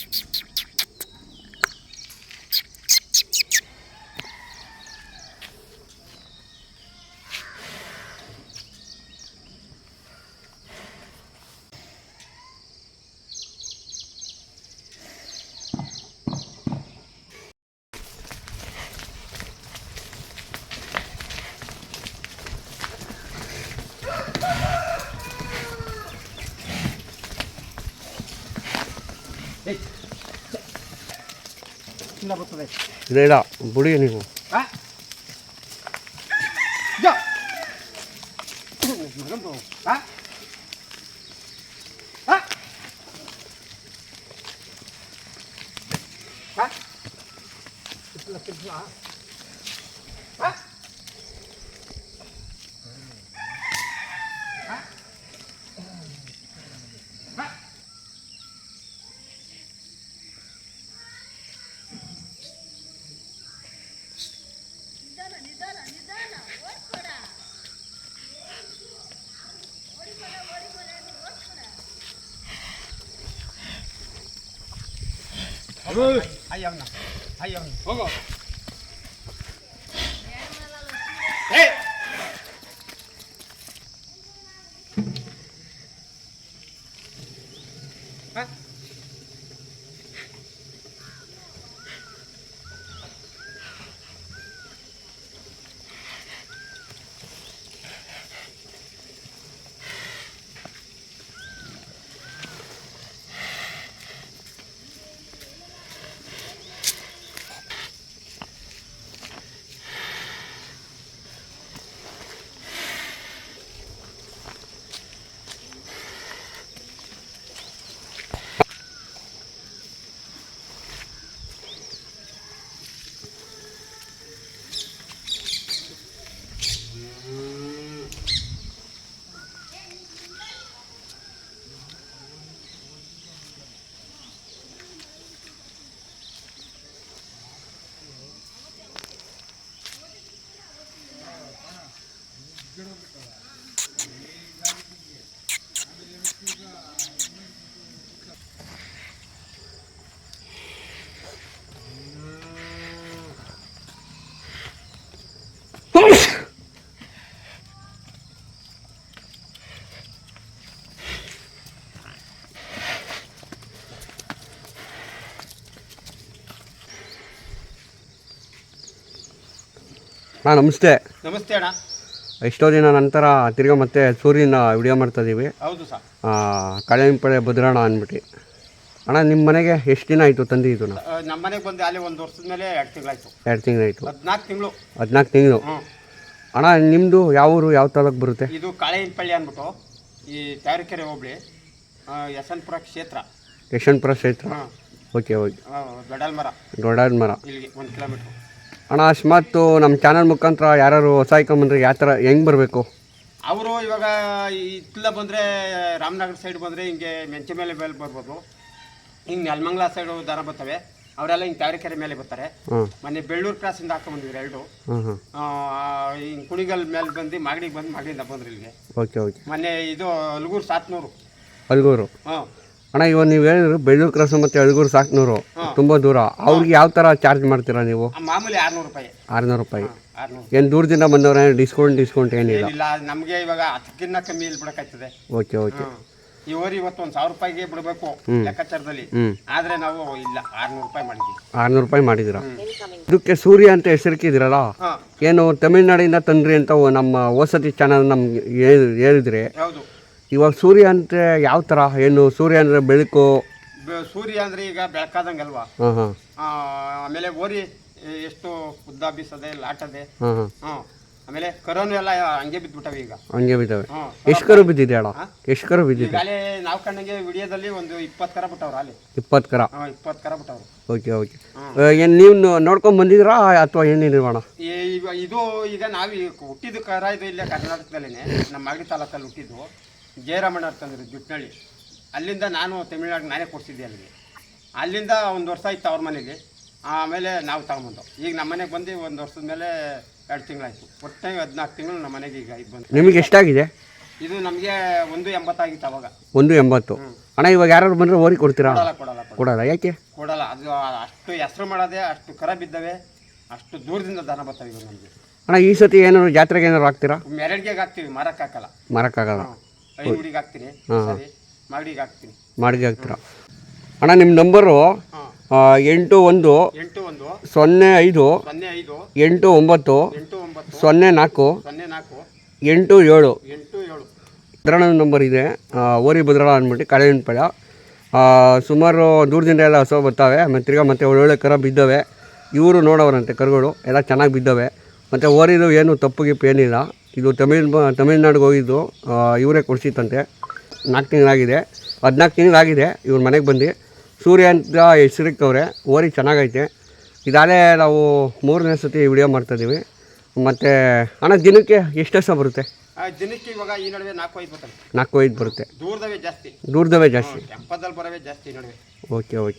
Thanks. இல்லடா முடிய நீ Let's go. Hah? ಹ? ನಮಸ್ತೆ. ನಮಸ್ತೆ ಅಣ್ಣ. ಎಷ್ಟೋ ದಿನ ನಂತರ ತಿರ್ಗಾ ಮತ್ತೆ ಸೂರ್ಯನ ವಿಡಿಯೋ ಮಾಡ್ತಾ ಇದ್ದೀವಿ ಹೌದು ಸರ್. ಕಳೆಂಪಳೆ ಭದ್ರಣ ಅಂದ್ಬಿಟ್ಟು. ಅಣ್ಣ ನಿಮ್ಮ ಮನೆಗೆ ಎಷ್ಟು ದಿನ ಆಯಿತು ತಂದಿದ್ದು ನಾ ನಮ್ಮ ಮನೆಗೆ ಬಂದು ಅಲ್ಲಿ ಒಂದು ವರ್ಷದ ಮೇಲೆ ಎರಡು ತಿಂಗಳಾಯ್ತು. ಎರಡು ತಿಂಗಳಾಯಿತು. ಹದಿನಾಲ್ಕು ತಿಂಗಳು. ಹದಿನಾಲ್ಕು ತಿಂಗಳು. ಅಣ್ಣ ನಿಮ್ಮದು ಯಾವ ಊರು ಯಾವ ತಾಲೂಕು ಬರುತ್ತೆ? ಇದು ಕಳೆಂಪಳ್ಳಿ ಅಂದ್ಬಿಟ್ಟು ಈ ತಾರೀಕೆರೆ ಹೋಬಳಿ ಯಶವಂತಪುರ ಕ್ಷೇತ್ರ. ಯಶವಂತಪುರ ಕ್ಷೇತ್ರ? Okay okay. ದೊಡ್ಡಲ್ಮರ ದೊಡ್ಡಲ್ಮರ ಇಲ್ಲಿಗೆ ಒಂದು ಕಿಲೋಮೀಟ್ರು. ಅಣ್ಣ ಅಕಸ್ಮಾತು ನಮ್ಮ ಚಾನಲ್ ಮುಖಾಂತರ ಯಾರು ಹೊಸ ಬಂದರೆ ಯಾವ ಥರ ಹೆಂಗೆ ಬರಬೇಕು? ಅವರು ಇವಾಗ ಇತ್ತಲ ಬಂದರೆ ರಾಮನಗರ ಸೈಡ್ ಬಂದರೆ ಹಿಂಗೆ ಮೆಂಚೆ ಮೇಲೆ ಮೇಲೆ ಬರ್ಬೋದು. ಹಿಂಗೆ ನೆಲಮಂಗ್ಲ ಸೈಡು ದನ ಬರ್ತವೆ. ಅವರೆಲ್ಲ ಹಿಂಗೆ ತಾವರೆಕೆರೆ ಮೇಲೆ ಬರ್ತಾರೆ. ಮೊನ್ನೆ ಬೆಳ್ಳೂರು ಕ್ರಾಸಿಂದ ಹಾಕೊಂಡ್ಬಂದಿದ್ರು ಎರಡು. ಹಿಂಗೆ ಕುಣಿಗಲ್ ಮೇಲೆ ಬಂದು ಮಾಗಡಿಗೆ ಬಂದು ಮಾಗಡಿಯಿಂದ ಬಂದ್ರು ಇಲ್ಲಿಗೆ. Okay okay. ಮೊನ್ನೆ ಇದು ಅಲ್ಗೂರು ಸಾತ್ನೂರು. ಅಲ್ಗೂರು. ಹಾಂ. ಅಣ್ಣ ಇವಾಗ ನೀವು ಹೇಳಿದ್ರು ಬೆಳ್ಳೂರು ಕ್ರಾಸ್ ಮತ್ತು ಅಳ್ಗೂರು ಸಾಕ್ನೂರು. ತುಂಬ ದೂರ. ಅವ್ರಿಗೆ ಯಾವ ಥರ ಚಾರ್ಜ್ ಮಾಡ್ತೀರಾ ನೀವು? ಮಾಮೂಲಿ ಆರುನೂರು ರೂಪಾಯಿ. ಆರುನೂರು ರೂಪಾಯಿ. ಏನು ದೂರದಿಂದ ಬಂದವ್ರೆ? ಡಿಸ್ಕೌಂಟ್ ಡಿಸ್ಕೌಂಟ್ ಏನಿಲ್ಲ. ಏನಿಲ್ಲ ನಮಗೆ ಇವಾಗ ಹತ್ತಕ್ಕಿಂತ ಕಮ್ಮಿ ಇಲ್ಲಿ ಬಿಡಕ್ಕಾಯ್ತದೆ ಓಕೆ ಓಕೆ. ಇವರು ಇವತ್ತು ಒಂದು ಸಾವಿರ ರೂಪಾಯಿಗೆ ಬಿಡಬೇಕು ಲೆಕ್ಕಾಚಾರದಲ್ಲಿ. ಆದರೆ ನಾವು ಇಲ್ಲ ಆರ್ನೂರು ರೂಪಾಯಿ ಮಾಡಿದ್ವಿ. ಆರುನೂರು ರೂಪಾಯಿ ಮಾಡಿದ್ದೀರಾ? ಇದಕ್ಕೆ ಸೂರ್ಯ ಅಂತ ಹೆಸರಿಕಿದಿರಲ್ಲ ಹಾಂ. ಏನು ತಮಿಳ್ನಾಡಿಂದ ತಂದ್ರಿ ಅಂತ ನಮ್ಮ ವಸತಿ ಚಾನಲ್ ನಮ್ಗೆ ಹೇಳಿದ್ರೆ ಹೇಳಿದ್ರಿ? ಹೌದು. ಇವಾಗ ಸೂರ್ಯ ಅಂದರೆ ಯಾವ ಥರ ಏನು ಸೂರ್ಯ ಅಂದರೆ ಬೆಳಕು? ಬೆ- ಸೂರ್ಯ ಅಂದ್ರೆ ಈಗ ಬೆಳಕಾದಂಗಲ್ವಾ ಹಾಂ ಹಾಂ. ಆ, ಆಮೇಲೆ ಓರಿ ಎಷ್ಟು ಉದ್ದ ಬೀಸದೆ ಲಾಟದೆ. ಹಾಂ ಹಾಂ. ಹ್ಮ್ ಆಮೇಲೆ ಕರೋನು ಎಲ್ಲ ಹಂಗೆ ಬಿದ್ಬಿಟ್ಟವೆ ಈಗ. ಹಂಗೆ ಬಿದ್ದಾವೆ. ಹ್ಮ್ ಎಷ್ಟು ಕರು ಬಿದ್ದಿದೆ ಅಣ್ಣ ಎಷ್ಟು ಕರು ಬಿದ್ದಿದೆ? ಅಲ್ಲಿ ನಾವು ಕಂಡಂಗೆ ವಿಡಿಯೋದಲ್ಲಿ ಒಂದು ಇಪ್ಪತ್ತು ಕರ ಬಿಟ್ಟವ್ರು ಅಲ್ಲಿ. ಇಪ್ಪತ್ತು ಕರ? ಹಾಂ ಇಪ್ಪತ್ತು ಕರ ಬಿಟ್ಟವ್ರು. Okay okay. ಏನು ನೀವು ನೋಡ್ಕೊಂಡು ಬಂದಿದ್ದೀರಾ ಅಥವಾ ಏನು ಅಣ್ಣ ಈ ಇದು ಈಗ ನಾವು ಹುಟ್ಟಿದ ಕರ ಇದು ಇಲ್ಲೇ ಕರ್ನಾಟಕದಲ್ಲಿನೇ. ನಮ್ಮ ಮಾಗಡಿ ತಾಲೂಕಲ್ಲಿ ಹುಟ್ಟಿದ್ದು. ಜಯರಾಮಣ್ಣ ಅಂತಂದ್ರು ಜುಟ್ನಳ್ಳಿ ಅಲ್ಲಿಂದ ನಾನು ತಮಿಳ್ನಾಡು ನಾನೇ ಕೊಡ್ಸಿದ್ದೆ ಅಲ್ಲಿಗೆ. ಅಲ್ಲಿಂದ ಒಂದು ವರ್ಷ ಇತ್ತು ಅವ್ರ ಮನೆಗೆ. ಆಮೇಲೆ ನಾವು ತಗೊಂಬಂದು. ಈಗ ನಮ್ಮ ಮನೆಗೆ ಬಂದು ಒಂದು ವರ್ಷದ ಮೇಲೆ ಎರಡು ತಿಂಗಳಾಯಿತು. ಒಟ್ಟೆ ಹದಿನಾಲ್ಕು ತಿಂಗಳು ನಮ್ಮ ಮನೆಗೆ ಈಗ ಇದು ಬಂದು ನಿಮಗೆ ಎಷ್ಟಾಗಿದೆ? ಇದು ನಮಗೆ ಒಂದು ಎಂಬತ್ತಾಗಿತ್ತು ಅವಾಗ. ಒಂದು ಎಂಬತ್ತು. ಅಣ್ಣ ಇವಾಗ ಯಾರು ಬಂದರೆ ಓರಿ ಕೊಡ್ತೀರಾ? ಕೊಡಲ್ಲ ಕೊಡಲ್ಲ ಕೊಡಲ್ಲ. ಕೊಡಲ್ಲ ಯಾಕೆ? ಕೊಡಲ್ಲ ಅದು ಅಷ್ಟು ಹೆಸರು ಮಾಡೋದೆ ಅಷ್ಟು ಕರ ಬಿದ್ದವೆ ಅಷ್ಟು ದೂರದಿಂದ ದನ ಬರ್ತವೆ ಇವಾಗ ನಮಗೆ. ಅಣ್ಣ ಈ ಸತಿ ಏನಾದ್ರು ಜಾತ್ರೆಗೆ ಏನಾದ್ರು ಹಾಕ್ತೀರಾ? ಮೆರಡಿಗೆಗೆ ಹಾಕ್ತೀವಿ ಮರಕ್ಕೆ ಹಾಕಲ್ಲ. ಮರಕ್ಕಾಗಲ್ಲ ಐನೂರಿಗೆ ಹಾಕ್ತೀನಿ. ಹಾಂ. ಸರಿ. ಮಾಗಡಿಗೆ ಹಾಕ್ತೀನಿ. ಮಾಡಿಗೆ ಹಾಕ್ತೀರಾ? ಅಣ್ಣ ನಿಮ್ಮ ನಂಬರು ಎಂಟು ಒಂದು ಎಂಟು ಒಂದು ಸೊನ್ನೆ ಐದು ಸೊನ್ನೆ ಐದು ಎಂಟು ಒಂಬತ್ತು ಎಂಟು ಒಂಬತ್ತು ಸೊನ್ನೆ ನಾಲ್ಕು ಸೊನ್ನೆ ನಾಲ್ಕು ಎಂಟು ಏಳು. ಎಂಟು ಏಳು. ಭದ್ರಣ ನಂಬರ್ ಇದೆ. ಓರಿ ಭದ್ರಣ ಅಂದ್ಬಿಟ್ಟು ಕಳೆಯನ್ಪಳ ಸುಮಾರು ದೂರದಿಂದ ಎಲ್ಲ ಹಸು ಬರ್ತಾವೆ. ಆಮೇಲೆ ತಿರ್ಗಾ ಮತ್ತೆ ಒಳ್ಳೊಳ್ಳೆ ಕರ ಬಿದ್ದವೆ. ಇವರು ನೋಡೋರಂತೆ ಕರುಗಳು. ಎಲ್ಲ ಚೆನ್ನಾಗಿ ಬಿದ್ದವೆ. ಮತ್ತು ಓರಿದು ಏನು ತಪ್ಪು ಗಿಪ್ಪು ಏನಿಲ್ಲ. ಇದು ತಮಿಳ್ ತಮಿಳ್ನಾಡಿಗೆ ಹೋಗಿದ್ದು ಇವರೇ ಕೊಡಿಸಿತ್ತಂತೆ. ನಾಲ್ಕು ತಿಂಗಳಾಗಿದೆ. ಹದಿನಾಲ್ಕು ತಿಂಗಳಾಗಿದೆ ಇವ್ರ ಮನೆಗೆ ಬಂದು. ಸೂರ್ಯ ಅಂತ ಹೆಸರಿಕ್ಕವ್ರೆ ಓರಿ ಚೆನ್ನಾಗೈತೆ. ಇದಾಲೇ ನಾವು ಮೂರನೇ ಸತಿ ವಿಡಿಯೋ ಮಾಡ್ತಾಯಿದ್ದೀವಿ ಮತ್ತು ಹಣ ದಿನಕ್ಕೆ ಎಷ್ಟು ವರ್ಷ ಬರುತ್ತೆ? ದಿನಕ್ಕೆ ಇವಾಗ ಈ ನಡುವೆ ನಾಲ್ಕು ಐದು ಬರ್ತದೆ. ನಾಲ್ಕು ಐದು ಬರುತ್ತೆ. ದೂರದವೇ ಜಾಸ್ತಿ. ದೂರದವೇ ಜಾಸ್ತಿ. ಬರವೇ ಜಾಸ್ತಿ ನಡುವೆ. Okay okay.